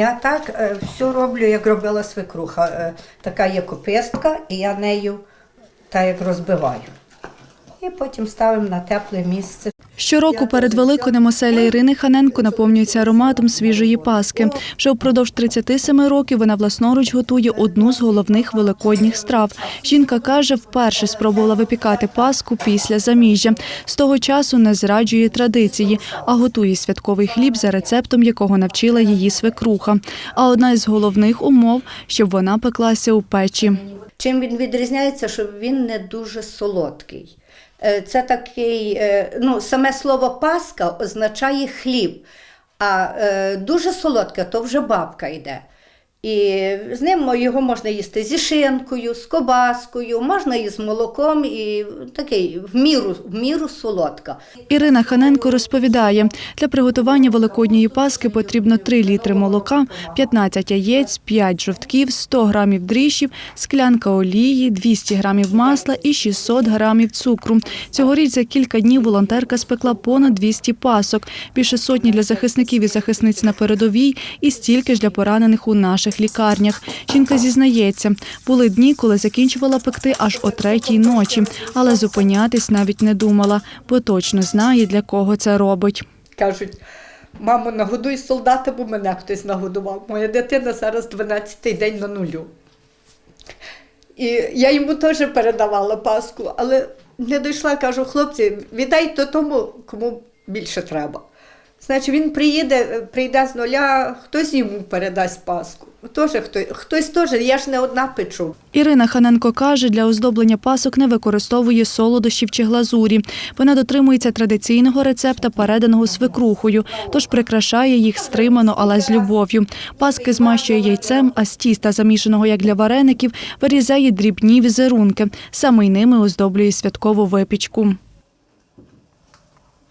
Я так е, все роблю, як робила свекруха. Е, Така є копистка, і я нею так як розбиваю. І потім ставимо на тепле місце. Щороку перед Великоднем оселя Ірини Ханенко наповнюється ароматом свіжої паски. Вже впродовж 37 років вона власноруч готує одну з головних великодніх страв. Жінка каже, вперше спробувала випікати паску після заміжжя. З того часу не зраджує традиції, а готує святковий хліб за рецептом, якого навчила її свекруха. А одна із головних умов, щоб вона пеклася у печі. Чим він відрізняється, що він не дуже солодкий. Е, Це такий, е, ну, саме слово паска означає хліб, а е, дуже солодке то вже бабка йде. І з ним його можна їсти зі шинкою, з кобаскою, можна і з молоком, і такий в міру, в міру солодка. Ірина Ханенко розповідає, для приготування великодньої паски потрібно 3 літри молока, 15 яєць, 5 жовтків, 100 грамів дріжджів, склянка олії, 200 грамів масла і 600 грамів цукру. Цьогоріч за кілька днів волонтерка спекла понад 200 пасок, більше сотні для захисників і захисниць на передовій і стільки ж для поранених у наших лікарнях. Жінка зізнається, були дні, коли закінчувала пекти аж о третій ночі, але зупинятись навіть не думала, бо точно знає, для кого це робить. Кажуть, мамо, нагодуй солдата, бо мене хтось нагодував. Моя дитина зараз 12-й день на нулю. І я йому теж передавала паску, але не дійшла, кажу, хлопці, віддайте тому, кому більше треба. Значить, він приїде, прийде з нуля, хтось йому передасть паску. Тоже хтось, хтось теж, я ж не одна печу. Ірина Ханенко каже, для оздоблення пасок не використовує солодощів чи глазурі. Вона дотримується традиційного рецепта, переданого свекрухою, тож прикрашає їх стримано, але з любов'ю. Паски змащує яйцем, а з тіста, замішаного як для вареників, вирізає дрібні візерунки. Саме й ними оздоблює святкову випічку.